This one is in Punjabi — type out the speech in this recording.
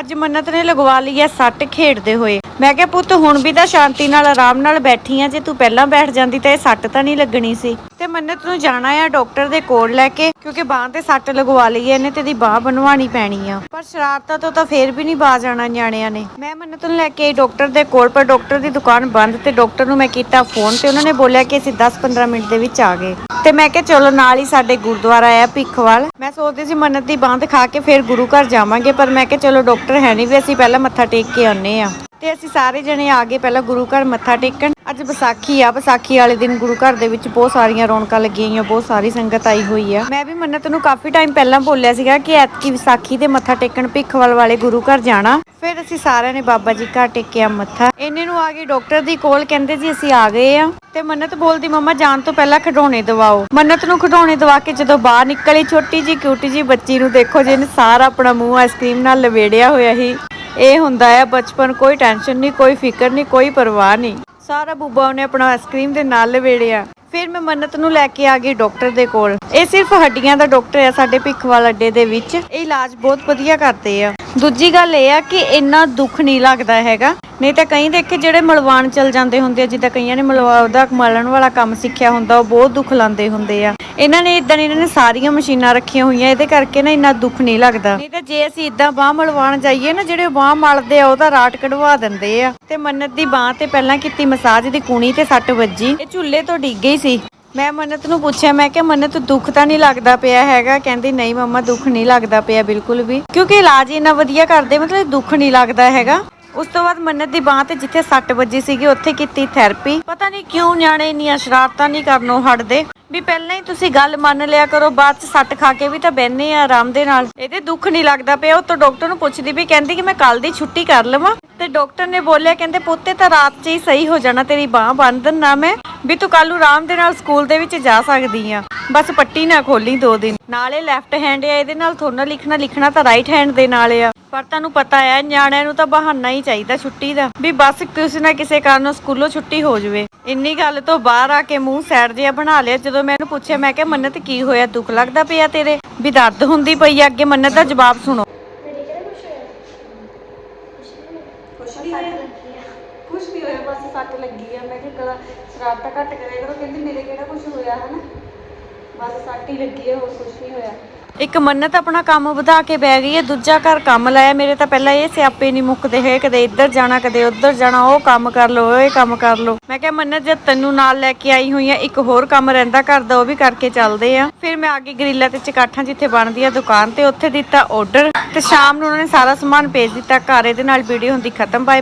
ਅੱਜ ਮੰਨਤ ਨੇ ਲਗਵਾ ਲਈ ਹੈ ਸੱਟ ਖੇਡਦੇ ਹੋਏ। ਮੈਂ ਕਿਹਾ, ਪੁੱਤ, ਹੁਣ ਵੀ ਤਾਂ ਸ਼ਾਂਤੀ ਨਾਲ, ਆਰਾਮ ਨਾਲ ਬੈਠੀ ਆ। ਜੇ ਤੂੰ ਪਹਿਲਾਂ ਬੈਠ ਜਾਂਦੀ ਤਾਂ ਇਹ ਸੱਟ ਤਾਂ ਨਹੀਂ ਲੱਗਣੀ ਸੀ। ਤੇ ਮੰਨਤ ਨੂੰ ਜਾਣਾ ਆ ਡਾਕਟਰ ਦੇ ਕੋਲ ਲੈ ਕੇ, ਕਿਉਂਕਿ ਬਾਹ ਤੇ ਸੱਟ ਲਗਵਾ ਲਈ ਐ ਇਹਨੇ ਤੇ ਦੀ ਬਾਹ ਬਣਵਾਣੀ ਪੈਣੀ ਆ। ਪਰ ਸ਼ਰਾਰਤਾਂ ਤੋਂ ਤਾਂ ਫੇਰ ਵੀ ਨਹੀਂ ਬਾਜ ਆਣਾ ਨਿਆਣਿਆਂ ਨੇ। ਮੈਂ ਮੰਨਤ ਨੂੰ ਲੈ ਕੇ ਆਈ ਡਾਕਟਰ ਦੇ ਕੋਲ, ਪਰ ਡਾਕਟਰ ਦੀ ਦੁਕਾਨ ਬੰਦ ਤੇ ਡਾਕਟਰ ਨੂੰ ਮੈਂ ਕੀਤਾ ਫੋਨ ਤੇ ਉਹਨਾਂ ਨੇ ਬੋਲਿਆ ਕਿ ਅਸੀਂ 10-15 ਮਿੰਟ ਦੇ ਵਿੱਚ ਆ ਗਏ। ਤੇ ਮੈਂ ਕਿਹਾ, ਚਲੋ ਨਾਲ ਹੀ ਸਾਡੇ ਗੁਰਦੁਆਰਾ ਆ ਭਿੱਖਵਾਲ। ਮੈਂ ਸੋਚਦੀ ਸੀ ਮੰਨਤ ਦੀ ਬਾਂਹ ਖਾ ਕੇ ਫੇਰ ਗੁਰੂ ਘਰ ਜਾਵਾਂਗੇ, ਪਰ ਮੈਂ ਕਿਹਾ, ਚਲੋ ਡਾਕਟਰ ਹੈ ਨਹੀਂ ਵੀ, ਅਸੀਂ ਪਹਿਲਾਂ ਮੱਥਾ ਟੇਕ ਕੇ ਆਉਨੇ ਆ। ਤੇ ਅਸੀਂ ਸਾਰੇ ਜਣੇ ਆ ਗਏ ਪਹਿਲਾਂ ਗੁਰੂ ਘਰ ਮੱਥਾ ਟੇਕਣ। ਅੱਜ ਵਿਸਾਖੀ ਆ, ਵਿਸਾਖੀ ਵਾਲੇ ਦਿਨ ਗੁਰੂ ਘਰ ਦੇ ਵਿੱਚ ਬਹੁਤ ਸਾਰੀਆਂ ਰੌਣਕਾਂ ਲੱਗੀਆਂ ਹੋਈਆਂ, ਬਹੁਤ ਸਾਰੀ ਸੰਗਤ ਆਈ ਹੋਈ ਆ। ਮੈਂ ਵੀ ਮੰਨਤ ਨੂੰ ਕਾਫੀ ਟਾਈਮ ਪਹਿਲਾਂ ਬੋਲਿਆ ਸੀਗਾ ਕਿ ਐਤਕੀ ਵਿਸਾਖੀ ਤੇ ਮੱਥਾ ਟੇਕਣ ਭਿੱਖਵਾਲ ਵਾਲੇ ਗੁਰੂ ਘਰ ਜਾਣਾ। ਫਿਰ ਅਸੀਂ ਸਾਰਿਆਂ ਨੇ ਬਾਬਾ ਜੀ ਘਰ ਟੇਕਿਆ ਮੱਥਾ। ਇਹਨੇ ਨੂੰ ਆ ਗਏ ਡਾਕਟਰ ਦੀ ਕੋਲ, ਕਹਿੰਦੇ ਜੀ ਅਸੀਂ ਆ ਗਏ ਆ। ਤੇ ਮੰਨਤ ਬੋਲਦੀ, ਮੰਮਾ, ਜਾਣ ਤੋਂ ਪਹਿਲਾਂ ਖਿਡੌਣੇ ਦਵਾਓ। ਮੰਨਤ ਨੂੰ ਖਿਡੌਣੇ ਦਵਾ ਕੇ ਜਦੋਂ ਬਾਹਰ ਨਿਕਲੀ, ਛੋਟੀ ਜੀ ਕਿਊਟੀ ਜੀ ਬੱਚੀ ਨੂੰ ਦੇਖੋ, ਜਿਹਨੇ ਸਾਰਾ ਆਪਣਾ ਮੂੰਹ ਆਈਸਕ੍ਰੀਮ ਨਾਲ ਲਵੇੜਿਆ ਹੋਇਆ ਸੀ। ਇਹ ਹੁੰਦਾ ਹੈ, ਬਚਪਨ ਕੋਈ ਟੈਨਸ਼ਨ ਨਹੀਂ, ਕੋਈ ਫਿਕਰ ਨਹੀਂ, ਕੋਈ ਪਰਵਾਹ ਨਹੀਂ। ਸਾਰਾ ਬੂਬਾ ਉਹਨੇ ਆਪਣਾ ਆਈਸਕ੍ਰੀਮ ਦੇ ਨਾਲ ਲਵੇੜਿਆ ਫਿਰ ਮੈਂ ਮੰਨਤ ਨੂੰ ਲੈ ਕੇ ਆ ਗਈ ਡਾਕਟਰ ਦੇ ਕੋਲ। ਇਹ ਸਿਰਫ ਹੱਡੀਆਂ ਦਾ ਡਾਕਟਰ ਹੈ ਸਾਡੇ ਭਿੱਖਵਾਲ ਅੱਡੇ ਦੇ ਵਿੱਚ। ਇਹ ਇਲਾਜ ਬਹੁਤ ਵਧੀਆ ਕਰਦੇ ਆ। ਦੂਜੀ ਗੱਲ ਇਹ ਆ ਕਿ ਇੰਨਾ ਦੁੱਖ ਨਹੀਂ ਲੱਗਦਾ ਹੈਗਾ। ਨਹੀਂ ਤਾਂ ਕਈ ਦੇਖੇ ਜਿਹੜੇ ਮਲਵਾਨ ਚਲ ਜਾਂਦੇ ਹੁੰਦੇ ਆ, ਜਿੱਦਾਂ ਕਈਆਂ ਨੇ ਮਲਵਾ ਦਾ ਮਲਣ ਵਾਲਾ ਕੰਮ ਸਿੱਖਿਆ ਹੁੰਦਾ, ਉਹ ਬਹੁਤ ਦੁੱਖ ਲਾਉਂਦੇ ਹੁੰਦੇ ਆ। ਇਹਨਾਂ ਨੇ ਇਦਾਂ ਇਹਨਾਂ ਨੇ ਸਾਰੀਆਂ ਮਸ਼ੀਨਾਂ ਰੱਖੀਆਂ ਹੋਈਆਂ, ਇਹਦੇ ਕਰਕੇ ਨਾ ਇੰਨਾ ਦੁੱਖ ਨਹੀਂ ਲੱਗਦਾ। ਨਹੀਂ ਤਾਂ ਜੇ ਅਸੀਂ ਇਦਾਂ ਬਾਹ ਮਲਵਾਣ ਜਾਈਏ ਨਾ, ਜਿਹੜੇ ਬਾਹ ਮਲਦੇ ਆ ਉਹਦਾ ਰਾਟ ਕਢਵਾ ਦਿੰਦੇ ਆ। ਤੇ ਮੰਨਤ ਦੀ ਬਾਹ ਤੇ ਪਹਿਲਾਂ ਕੀਤੀ ਮਸਾਜ ਦੀ ਕੁਣੀ ਤੇ ਸੱਟ ਵੱਜੀ। ਇਹ ਝੁੱਲੇ ਤੋਂ ਡਿੱਗ ਗਈ ਸੀ। ਮੈਂ ਮੰਨਤ ਨੂੰ ਪੁੱਛਿਆ, ਮੈਂ ਕਿ ਮੰਨਤ, ਦੁੱਖ ਤਾਂ ਨਹੀਂ ਲੱਗਦਾ ਪਿਆ ਹੈਗਾ? ਕਹਿੰਦੀ, ਨਹੀਂ ਮੰਮਾ, ਦੁੱਖ ਨਹੀਂ ਲੱਗਦਾ ਪਿਆ ਬਿਲਕੁਲ ਵੀ। ਕਿਉਂਕਿ ਇਲਾਜ ਇੰਨਾ ਵਧੀਆ ਕਰਦੇ, ਮਤਲਬ ਦੁੱਖ ਨਹੀਂ ਲੱਗਦਾ ਹੈਗਾ। ਉਸ ਤੋਂ ਬਾਅਦ ਮੰਨਤ ਦੀ ਬਾਹ ਤੇ ਜਿੱਥੇ ਸੱਟ ਵੱਜੀ ਸੀਗੀ, ਉੱਥੇ ਕੀਤੀ ਥੈਰੇਪੀ ਪਤਾ ਨਹੀਂ ਕਿਉਂ ਨਿਆਣੇ ਇੰਨੀਆਂ ਸ਼ਰਾਰਤਾਂ ਨਹੀਂ ਕਰਨੋਂ ਹਟਦੇ। ਵੀ ਪਹਿਲਾਂ ਹੀ ਤੁਸੀਂ ਗੱਲ ਮੰਨ ਲਿਆ ਕਰੋ, ਬਾਅਦ ਚ ਸੱਟ ਖਾ ਕੇ ਵੀ ਤਾਂ ਬਹਿਨੇ ਆ ਆਰਾਮ ਦੇ ਨਾਲ। ਇਹਦੇ ਦੁੱਖ ਨਹੀਂ ਲੱਗਦਾ ਪਿਆ, ਉਹ ਤੋਂ ਡਾਕਟਰ ਨੂੰ ਪੁੱਛਦੀ ਵੀ ਕਹਿੰਦੀ ਕਿ ਮੈਂ ਕੱਲ ਦੀ ਛੁੱਟੀ ਕਰ ਲਵਾਂ। ਤੇ ਡਾਕਟਰ ਨੇ ਬੋਲਿਆ, ਕਹਿੰਦੇ, ਪੁੱਤੇ ਤਾਂ ਰਾਤ 'ਚ ਹੀ ਸਹੀ ਹੋ ਜਾਣਾ, ਤੇਰੀ ਬਾਹ ਬੰਨ ਦਿੰਨਾ ਮੈਂ। ਵੀ ਤੂੰ ਕੱਲ ਨੂੰ ਆਰਾਮ ਦੇ ਨਾਲ ਸਕੂਲ ਦੇ ਵਿੱਚ ਜਾ ਸਕਦੀ ਆ। ਬਸ ਪੱਟੀ ਨਾ ਖੋਲੀ ਦੋ ਦਿਨ। ਨਾਲੇ ਲੈਫਟ ਹੈਂਡ ਆ, ਇਹਦੇ ਨਾਲ ਥੋੜਾ ਲਿਖਣਾ ਲਿਖਣਾ ਤਾਂ ਰਾਈਟ ਹੈਂਡ ਦੇ ਨਾਲ ਆ। ਪਰ ਤੁਹਾਨੂੰ ਪਤਾ ਹੈ ਨਿਆਣਿਆਂ ਨੂੰ ਤਾਂ ਬਹਾਨਾ ਹੀ ਚਾਹੀਦਾ ਛੁੱਟੀ ਦਾ। ਵੀ ਬਸ ਕਿਸੇ ਨਾ ਕਿਸੇ ਕਾਰਨ ਸਕੂਲੋਂ ਛੁੱਟੀ ਹੋ ਜਾਵੇ। ਇੰਨੀ ਗੱਲ ਤੋਂ ਬਾਹਰ ਆ ਕੇ ਮੂੰਹ ਸਾਈਡ ਜਿਹਾ ਬਣਾ ਲਿਆ, ਜਦੋਂ ਮੈਂ ਇਹਨੂੰ ਪੁੱਛਿਆ, ਮੈਂ ਕਿਹਾ, ਮੰਨਤ ਕੀ ਹੋਇਆ? ਦੁੱਖ ਲੱਗਦਾ ਪਿਆ ਤੇਰੇ? ਵੀ ਦਰਦ ਹੁੰਦੀ ਪਈ ਆ, ਅੱਗੇ ਮੰਨਤ ਦਾ ਜਵਾਬ ਸੁਣੋ ਮੇਰੇ ਕਿਹੜਾ ਕੁਛ ਹੋਇਆ ਕੁਛ ਨਹੀਂ ਹੋਇਆ ਕੁਛ ਨਹੀਂ ਹੋਇਆ ਬਸ ਸੱਟ ਲੱਗੀ ਆ। ਮੈਂ ਕਿਹਾ ਗਲਾ ਸ਼ਰਾਰਤਾਂ ਘੱਟ ਕਰਿਆ ਕਰੋ। ਕਹਿੰਦੀ ਮੇਰੇ ਕਿਹੜਾ ਕੁਛ ਹੋਇਆ, ਹਨਾ? ਬਸ ਸੱਟ ਹੀ ਲੱਗੀ ਆ, ਹੋਰ ਕੁਛ ਨਹੀਂ ਹੋਇਆ। ਇੱਕ ਮੰਨਤ ਆਪਣਾ ਕੰਮ ਵਧਾ ਕੇ ਬਹਿ ਗਈ ਹੈ ਦੂਜਾ ਘਰ ਕੰਮ ਲਾਇਆ। ਮੇਰੇ ਤਾਂ ਪਹਿਲਾਂ ਇਹ ਸਿਆਪੇ ਨਹੀਂ ਮੁੱਕਦੇ ਹੈ ਕਦੇ ਇੱਧਰ ਜਾਣਾ, ਕਦੇ ਉੱਧਰ ਜਾਣਾ। ਉਹ ਕੰਮ ਕਰ ਲੋ ਇਹ ਕੰਮ ਕਰ ਲੋ ਮੈਂ ਕਿਹਾ, ਮੰਨਤ, ਜਦ ਤੈਨੂੰ ਨਾਲ ਲੈ ਕੇ ਆਈ ਹੋਈ ਆ, ਇੱਕ ਹੋਰ ਕੰਮ ਰਹਿੰਦਾ ਘਰ ਦਾ, ਉਹ ਵੀ ਕਰਕੇ ਚੱਲਦੇ ਆ। ਫਿਰ ਮੈਂ ਆ ਗਈ ਗਰੀਲਾ ਤੇ ਚਕਾਠਾਂ ਜਿੱਥੇ ਬਣਦੀ ਆ, ਦੁਕਾਨ ਤੇ ਉੱਥੇ ਦਿੱਤਾ ਆਰਡਰ ਤੇ ਸ਼ਾਮ ਨੂੰ ਉਹਨਾਂ ਨੇ ਸਾਰਾ ਸਮਾਨ ਭੇਜ ਦਿੱਤਾ। ਘਰ ਇਹਦੇ ਨਾਲ ਵੀਡੀਓ ਹੁੰਦੀ ਖਤਮ ਬਾਏ